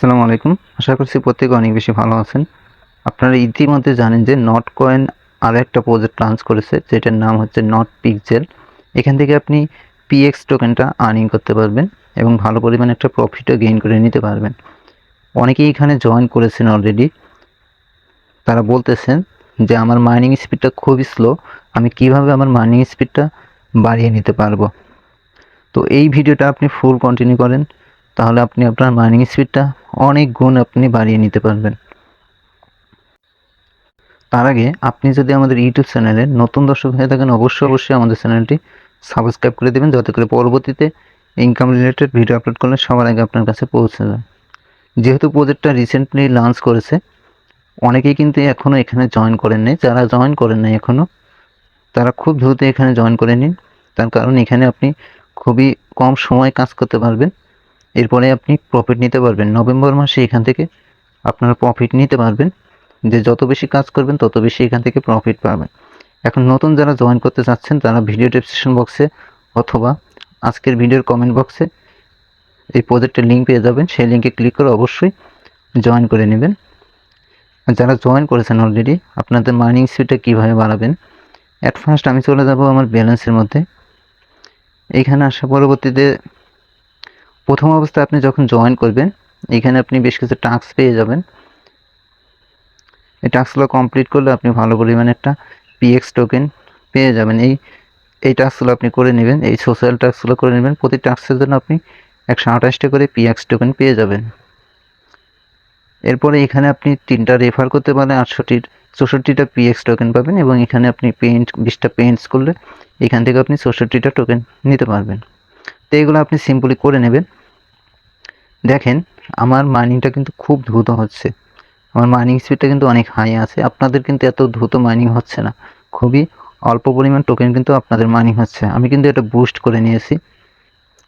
আসসালামু আলাইকুম। আশা করছি প্রত্যেকে অনেক বেশি ভালো আছেন। আপনারা ইতিমধ্যে জানেন যে নট কয়েন আরও একটা প্রজেক্ট লঞ্চ করেছে, যেটার নাম হচ্ছে নট পিকজেল এখান থেকে আপনি পিএক্স টোকেনটা আর্নিং করতে পারবেন এবং ভালো পরিমাণে একটা প্রফিটও গেইন করে নিতে পারবেন। অনেকেই এখানে জয়েন করেছেন অলরেডি তারা বলতেছেন যে আমার মাইনিং স্পিডটা খুবই স্লো আমি কীভাবে আমার মাইনিং স্পিডটা বাড়িয়ে নিতে পারব? তো এই ভিডিওটা আপনি ফুল কন্টিনিউ করেন। তাহলে আপনি আপনার মাইনিং স্পিডটা অনেক গুণ আপনি বাড়িয়ে নিতে পারবেন। তার আগে আপনি যদি আমাদের ইউটিউব চ্যানেলে নতুন দর্শক হয়ে থাকেন, অবশ্যই অবশ্যই আমাদের চ্যানেলটি সাবস্ক্রাইব করে দেবেন, যাতে করে পরবর্তীতে ইনকাম রিলেটেড ভিডিও আপলোড করলে সবার আগে আপনার কাছে পৌঁছে যায়। যেহেতু প্রজেক্টটা রিসেন্টলি লঞ্চ করেছে, অনেকেই কিন্তু এখনও এখানে জয়েন করেন নাই। যারা জয়েন করেন নাই এখনও তারা খুব দ্রুত এখানে জয়েন করে নিন। তার কারণ এখানে আপনি খুবই কম সময় কাজ করতে পারবেন। এরপরে আপনি প্রফিট নিতে পারবেন। নভেম্বর মাসে এখান থেকে আপনারা প্রফিট নিতে পারবেন। যে যত বেশি কাজ করবেন, তত বেশি এখান থেকে প্রফিট পাবেন। এখন নতুন যারা জয়েন করতে চাচ্ছেন, তারা ভিডিও ডেসক্রিপশন বক্সে অথবা আজকের ভিডিওর কমেন্ট বক্সে এই প্রজেক্টের লিঙ্ক পেয়ে যাবেন। সেই লিঙ্কে ক্লিক করে অবশ্যই জয়েন করে নেবেন। যারা জয়েন করেছেন অলরেডি আপনাদের মার্নিং স্পিডটা কীভাবে বাড়াবেন? অ্যাট ফার্স্ট আমি চলে যাব আমার ব্যালেন্সের মধ্যে। এইখানে আসা পরবর্তীতে প্রথম অবস্থায় আপনি যখন জয়েন করবেন, এখানে আপনি বেশ কিছু টাস্ক পেয়ে যাবেন। এই টাস্কগুলো কমপ্লিট করলে আপনি ভালো পরিমাণে একটা পিএক্স টোকেন পেয়ে যাবেন। এই এই টাস্কগুলো আপনি করে নেবেন, এই সোশ্যাল টাস্কগুলো করে নেবেন। প্রতি টাস্কের জন্য আপনি একশো আঠাশটা করে পিএক্স টোকেন পেয়ে যাবেন। এরপরে এখানে আপনি তিনটা রেফার করতে পারেন আটষট্টির, চৌষট্টিটা পিএক্স টোকেন পাবেন এবং এখানে আপনি পেন্ট বিশটা পেন্টস করলে এখান থেকে আপনি চৌষট্টিটা টোকেন নিতে পারবেন। তো এগুলো আপনি সিম্পলি করে নেবেন। দেখেন, আমার মাইনিংটা কিন্তু খুব দ্রুত হচ্ছে। আমার মাইনিং স্পিডটা কিন্তু অনেক হাই আছে। আপনাদের কিন্তু এত দ্রুত মাইনিং হচ্ছে না। খুবই অল্প পরিমাণ টোকেন কিন্তু আপনাদের মাইনিং হচ্ছে। আমি কিন্তু এটা বুস্ট করে নিয়েছি।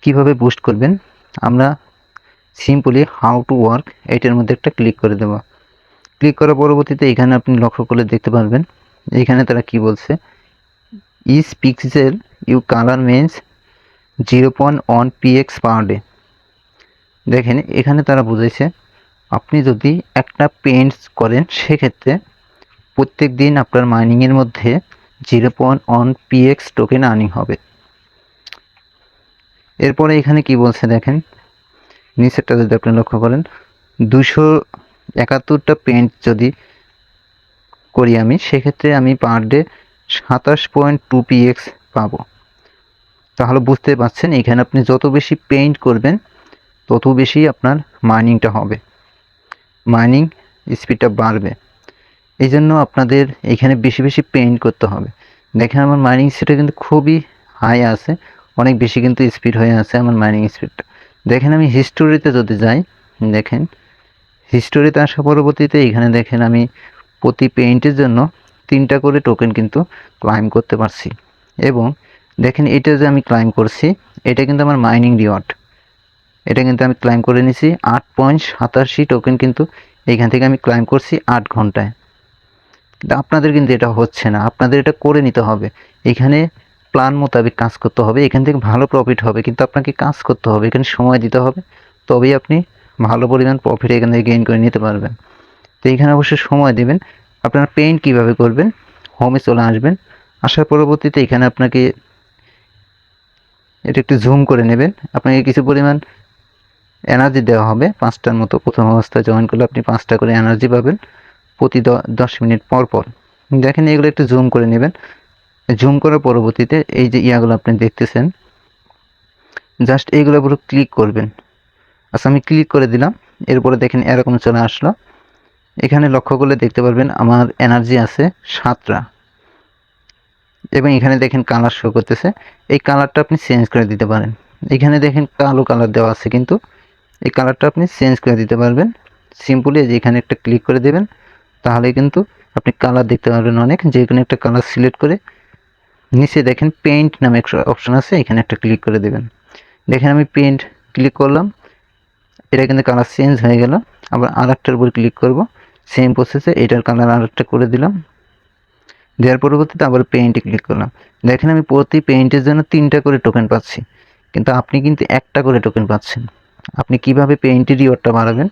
কীভাবে বুস্ট করবেন? আমরা সিম্পলি হাউ টু ওয়ার্ক এইটার মধ্যে একটা ক্লিক করে দেবো। ক্লিক করার পরবর্তীতে এখানে আপনি লক্ষ্য করলে দেখতে পারবেন, এখানে তারা কি বলছে? ইস pixel you colour men's zero point one PX per day দেখেন, এখানে তারা বুঝেছে আপনি যদি একটা পেন্টস করেন, সেক্ষেত্রে প্রত্যেক দিন আপনার মাইনিংয়ের মধ্যে zero point one PX token earning হবে। এরপরে এখানে কি বলছে দেখেন, নিচেরটা যদি আপনি লক্ষ্য করেন দুশো একাত্তরটা পেন্ট যদি করি আমি, সেক্ষেত্রে আমি পার ডে সাতাশ পয়েন্ট টু পিএক্স পাবো। তাহলে বুঝতে পারছেন, এখানে আপনি যত বেশি পেইন্ট করবেন তত বেশি আপনার মাইনিংটা হবে। মাইনিং স্পিডটা বাড়বে। এই জন্য আপনাদের এখানে বেশি বেশি পেইন্ট করতে হবে। দেখেন আমার মাইনিং স্পিডটা কিন্তু খুবই হাই আছে, অনেক বেশি কিন্তু স্পিড হয়ে আছে আমার মাইনিং স্পিডটা দেখেন আমি হিস্টোরিতে যদি যাই, দেখেন হিস্টোরিতে আসা পরবর্তীতে এখানে দেখেন আমি প্রতি পেইন্টের জন্য তিনটা করে টোকেন কিন্তু ক্লাইম করতে পারছি। এবং দেখেন এটা যে আমি ক্লাইম করছি, এটা কিন্তু আমার মাইনিং রিওয়ার্ড এটা কিন্তু আমি ক্লাইম করে নিছি। আট পয়েন্ট সাতাশি টোকেন কিন্তু এইখান থেকে আমি ক্লাইম করছি আট ঘন্টায়। আপনাদের কিন্তু এটা হচ্ছে না। আপনাদের এটা করে নিতে হবে। এখানে প্ল্যান মোতাবেক কাজ করতে হবে। এখান থেকে ভালো প্রফিট হবে, কিন্তু আপনাকে কাজ করতে হবে। এখানে সময় দিতে হবে। তবেই আপনি ভালো পরিমাণ প্রফিট এখান থেকে গেইন করে নিতে পারবেন। তো এখানে অবশ্যই সময় দেবেন। আপনারা পেইন্ট কীভাবে করবেন? হোমে চলে আসবেন। আসার পরবর্তীতে এখানে আপনাকে এটা একটু জুম করে নেবেন। আপনাকে কিছু পরিমাণ এনার্জি দেওয়া হবে। পাঁচটার মতো প্রথম অবস্থায় জয়েন করলে আপনি পাঁচটা করে এনার্জি পাবেন প্রতি দশ মিনিট পর পর। দেখেন এগুলো একটু জুম করে নেবেন। জুম করার পরবর্তীতে এই যে ইয়াগুলো আপনি দেখতেছেন জাস্ট এইগুলোর উপর ক্লিক করবেন। আচ্ছা আমি ক্লিক করে দিলাম। এরপরে দেখেন এরকম চলে আসলো। এখানে লক্ষ্য করলে দেখতে পারবেন আমার এনার্জি আছে সাতটা। এবং এখানে দেখেন কালার শো করতেছে। এই কালারটা আপনি চেঞ্জ করে দিতে পারেন। এখানে দেখেন কালো কালার দেওয়া আছে কিন্তু। এই কালারটা আপনি চেঞ্জ করে দিতে পারবেন। সিম্পলি যে এখানে একটা ক্লিক করে দেবেন, তাহলে কিন্তু আপনি কালার দেখতে পারবেন অনেক। যে কোনো একটা কালার সিলেক্ট করে নিচে দেখেন পেইন্ট নামে একটা অপশন আছে, এখানে একটা ক্লিক করে দেবেন। দেখেন আমি পেইন্ট ক্লিক করলাম, এটা কিন্তু কালার চেঞ্জ হয়ে গেল। আবার আর একটার উপর ক্লিক করব সেম প্রসেসে এটার কালার আর একটা করে দিলাম। দেওয়ার পরবর্তীতে আবার পেইন্টে ক্লিক করলাম। দেখেন আমি প্রতি পেইন্টের জন্য তিনটা করে টোকেন পাচ্ছি, কিন্তু আপনি কিন্তু একটা করে টোকেন পাচ্ছেন। আপনি কীভাবে পেইন্টের রিওয়ার্ডটা বাড়াবেন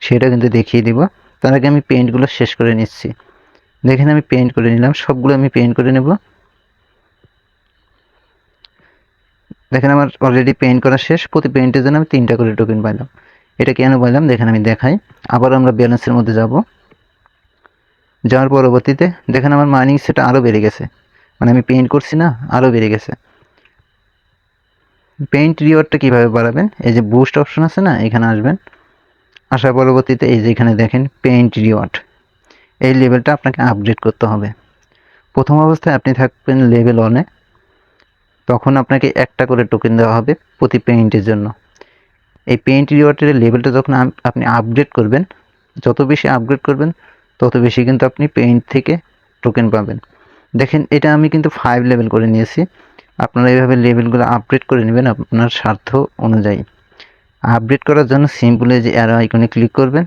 সেটা কিন্তু দেখিয়ে দিব। তার আগে আমি পেন্টগুলো শেষ করে নিচ্ছি। দেখেন আমি পেন্ট করে নিলাম, সবগুলো আমি পেন্ট করে নেব। দেখেন আমার অলরেডি পেন্ট করা শেষ, প্রতি পেন্টের জন্য আমি তিনটা করে টোকেন পাইলাম এটা কেন পাইলাম দেখেন আমি দেখাই। আবার আমরা ব্যালেন্সের মধ্যে যাব। যাওয়ার পরবর্তীতে, দেখেন আমার মাইনিং সেটা আরও বেড়ে গেছে। মানে আমি পেইন্ট করছি না আরও বেড়ে গেছে। পেইন্ট রিওয়ার্ডটা কীভাবে বাড়াবেন এই যে বুস্ট অপশন আছে না, এখানে আসবেন। আসার পরবর্তীতে এই যে এখানে দেখেন পেইন্ট রিওয়ার্ড এই লেভেলটা আপনাকে আপগ্রেড করতে হবে। প্রথম অবস্থায় আপনি থাকবেন লেভেল ওয়ানে তখন আপনাকে একটা করে টোকেন দেওয়া হবে প্রতি পেইন্টের জন্য। এই পেইন্ট রিওয়ার্ডের লেভেলটা যখন আপনি আপগ্রেড করবেন, যত বেশি আপগ্রেড করবেন, তত বেশি কিন্তু আপনি পেইন্ট থেকে টোকেন পাবেন। দেখেন, এটা আমি কিন্তু ফাইভ লেভেল করে নিয়েছি। আপনারা এইভাবে লেভেলগুলো আপডেট করে নেবেন আপনার স্বার্থ অনুযায়ী। আপডেট করার জন্য সিম্পলি যে অ্যারো আইকনে ক্লিক করবেন।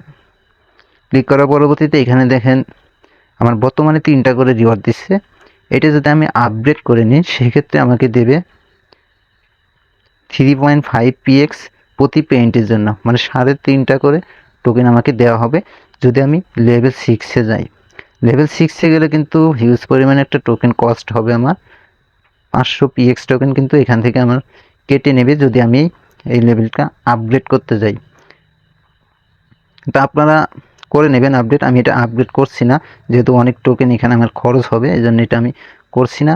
ক্লিক করার পরবর্তীতে এখানে দেখেন, আমার বর্তমানে তিনটা করে রিওয়ার্ড দিচ্ছে। এটা যদি আমি আপডেট করে নিই, সেক্ষেত্রে আমাকে দেবে থ্রি পয়েন্ট ফাইভ পিএক্স প্রতি পেইন্টের জন্য। মানে সাড়ে তিনটা করে টোকেন আমাকে দেওয়া হবে যদি আমি লেভেল সিক্সে যাই। লেভেল সিক্সে গেলে কিন্তু হিউজ পরিমাণে একটা টোকেন কস্ট হবে আমার। পাঁচশো পিএক্স টোকেন কিন্তু এখান থেকে আমার কেটে নেবে যদি আমি এই লেভেলটা আপগ্রেড করতে যাই। তা আপনারা করে নেবেন আপডেট আমি এটা আপডেট করছি না, যেহেতু অনেক টোকেন এখানে আমার খরচ হবে এই জন্য এটা আমি করছি না।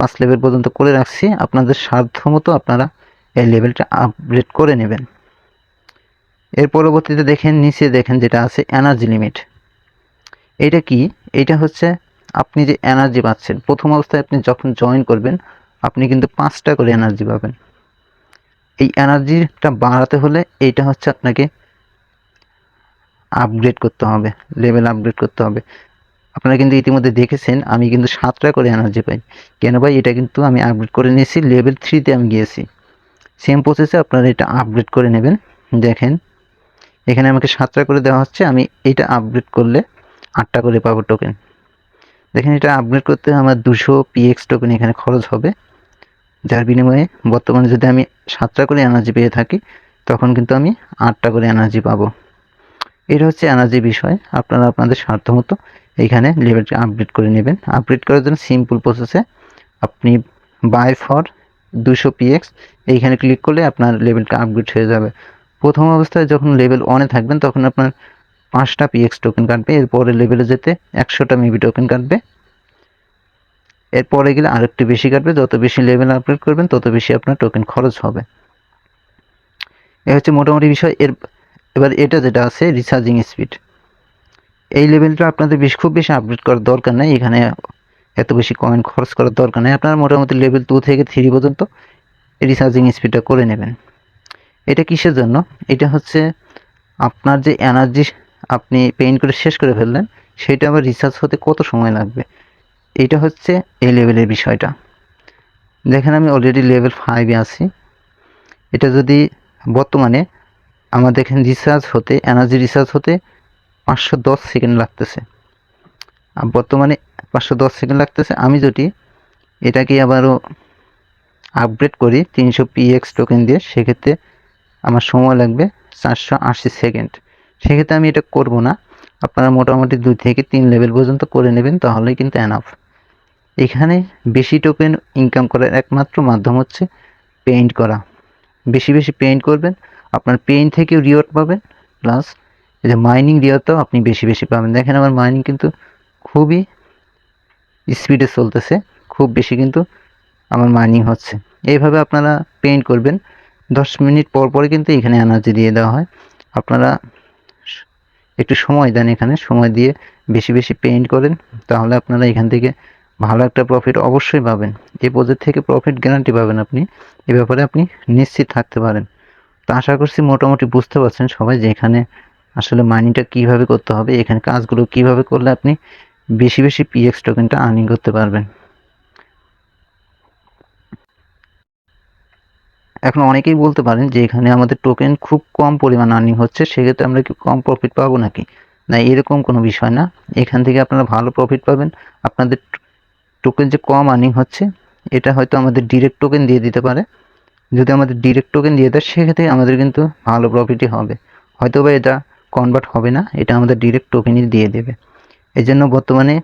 পাঁচ লেভেল পর্যন্ত করে রাখছি। আপনাদের সাধ্য মতো আপনারা এই লেভেলটা আপগ্রেড করে নেবেন। এর পরবর্তীতে দেখেন, নিচে দেখেন যেটা আছে এনার্জি লিমিট এটা কি? এটা হচ্ছে আপনি যে এনার্জি পাচ্ছেন, প্রথম অবস্থায় আপনি যখন জয়েন করবেন, আপনি কিন্তু পাঁচটা করে এনার্জি পাবেন। এই এনার্জিটা বাড়াতে হলে এইটা হচ্ছে আপনাকে আপগ্রেড করতে হবে লেভেল আপগ্রেড করতে হবে। আপনারা কিন্তু ইতিমধ্যে দেখেছেন, আমি কিন্তু সাতটা করে এনার্জি পাই। কেন ভাই? এটা কিন্তু আমি আপগ্রেড করে নিয়েছি লেভেল থ্রিতে আমি গিয়েছি। সেম প্রসেসে আপনারা এটা আপগ্রেড করে নেবেন। দেখেন, এখানে আমাকে সাতটা করে দেওয়া হচ্ছে, আমি এটা আপগ্রেড করলে আটটা করে পাবো টোকেন দেখেন এটা আপগ্রেড করতে আমার দুশো পিএক্স টোকেন এখানে খরচ হবে। যার বিনিময়ে বর্তমানে যদি আমি সাতটা করে এনার্জি পেয়ে থাকি, তখন কিন্তু আমি আটটা করে এনার্জি পাবো। এটা হচ্ছে এনার্জি বিষয়। আপনারা আপনাদের স্বার্থ মতো এইখানে লেভেলটা আপডেট করে নেবেন। আপডেট করার জন্য সিম্পল প্রসেসে আপনি বাই ফর দুশো পিএক্স এইখানে ক্লিক করলে আপনার লেভেলটা আপগ্রেড হয়ে যাবে। প্রথম অবস্থায় যখন লেভেল ওয়ানে থাকবেন, তখন আপনার পাঁচটা পিএক্স টোকেন কাটবে, এরপরে লেভেলে যেতে একশোটা মেবি টোকেন কাটবে। এরপরে গেলে আরেকটু বেশি কাটবে, যত বেশি লেভেল আপডেট করবেন, তত বেশি আপনার টোকেন খরচ হবে। এ হচ্ছে মোটামুটি বিষয়। এর, এবার এটা যেটা আছে রিচার্জিং স্পিড এই লেভেলটা আপনাদের বেশ, খুব বেশি আপডেট করার দরকার নেই। এখানে এত বেশি কয়েন খরচ করার দরকার নেই। আপনারা মোটামুটি লেভেল টু থেকে থ্রি পর্যন্ত রিচার্জিং স্পিডটা করে নেবেন। এটা কিসের জন্য? এটা হচ্ছে আপনার যে এনার্জি আপনি পেইন্ট করে শেষ করে ফেললেন, সেটা আবার রিচার্জ হতে কত সময় লাগবে? এটা হচ্ছে এই লেভেলের বিষয়টা। দেখেন আমি অলরেডি লেভেল ফাইভে আছি। এটা যদি বর্তমানে আমার দেখেন রিচার্জ হতে এনার্জি রিচার্জ হতে পাঁচশো দশ সেকেন্ড লাগতেছে। আর বর্তমানে পাঁচশো দশ সেকেন্ড লাগতেছে। আমি যদি এটাকে আবারও আপগ্রেড করি, তিনশো পিএক্স টোকেন দিয়ে, সেক্ষেত্রে আমার সময় লাগবে চারশো আশি সেকেন্ড সেক্ষেত্রে আমি এটা করব না। আপনারা মোটামুটি দুই থেকে তিন লেভেল পর্যন্ত করে নেবেন, তাহলেই কিন্তু এনাফ এখানে বেশি টোকেন ইনকাম করার একমাত্র মাধ্যম হচ্ছে পেইন্ট করা। বেশি বেশি পেইন্ট করবেন, আপনার পেইন্ট থেকেও রিওয়ার্ড পাবেন প্লাস এই যে মাইনিং রিওয়ার্ডটাও আপনি বেশি বেশি পাবেন। দেখেন আমার মাইনিং কিন্তু খুবই স্পিডে চলতেছে, খুব বেশি কিন্তু আমার মাইনিং হচ্ছে। এইভাবে আপনারা পেইন্ট করবেন, দশ মিনিট পর পরে কিন্তু এখানে এনার্জি দিয়ে দেওয়া হয়। আপনারা একটু সময় দেন এখানে, সময় দিয়ে বেশি বেশি পেইন্ট করেন, তাহলে আপনারা এখান থেকে ভালো একটা প্রফিট অবশ্যই পাবেন। এই প্রজেক্ট থেকে প্রফিট গ্যারান্টি পাবেন আপনি, এ ব্যাপারে আপনি নিশ্চিত থাকতে পারেন। তো আশা করছি মোটামুটি বুঝতে পারছেন সবাই যে এখানে আসলে মাইনিংটা কীভাবে করতে হবে, এখানে কাজগুলো কীভাবে করলে আপনি বেশি বেশি পিএক্স টোকেনটা আর্নিং করতে পারবেন। এখন অনেকেই বলতে পারেন যে এখানে আমাদের টোকেন খুব কম পরিমাণ আর্নিং হচ্ছে, সেক্ষেত্রে আমরা কি কম প্রফিট পাবো নাকি? না, এরকম কোনো বিষয় না। এখান থেকে আপনারা ভালো প্রফিট পাবেন। আপনাদের টোকেন যে কম আর্নিং হচ্ছে, এটা হয়তো আমাদের ডিরেক্ট টোকেন দিয়ে দিতে পারে। যদি আমাদের ডিরেক্ট টোকেন দিয়ে দেয়, সেক্ষেত্রে আমাদের কিন্তু ভালো প্রফিটই হবে। হয়তো বা এটা কনভার্ট হবে না, এটা আমাদের ডিরেক্ট টোকেনই দিয়ে দেবে। এই জন্য বর্তমানে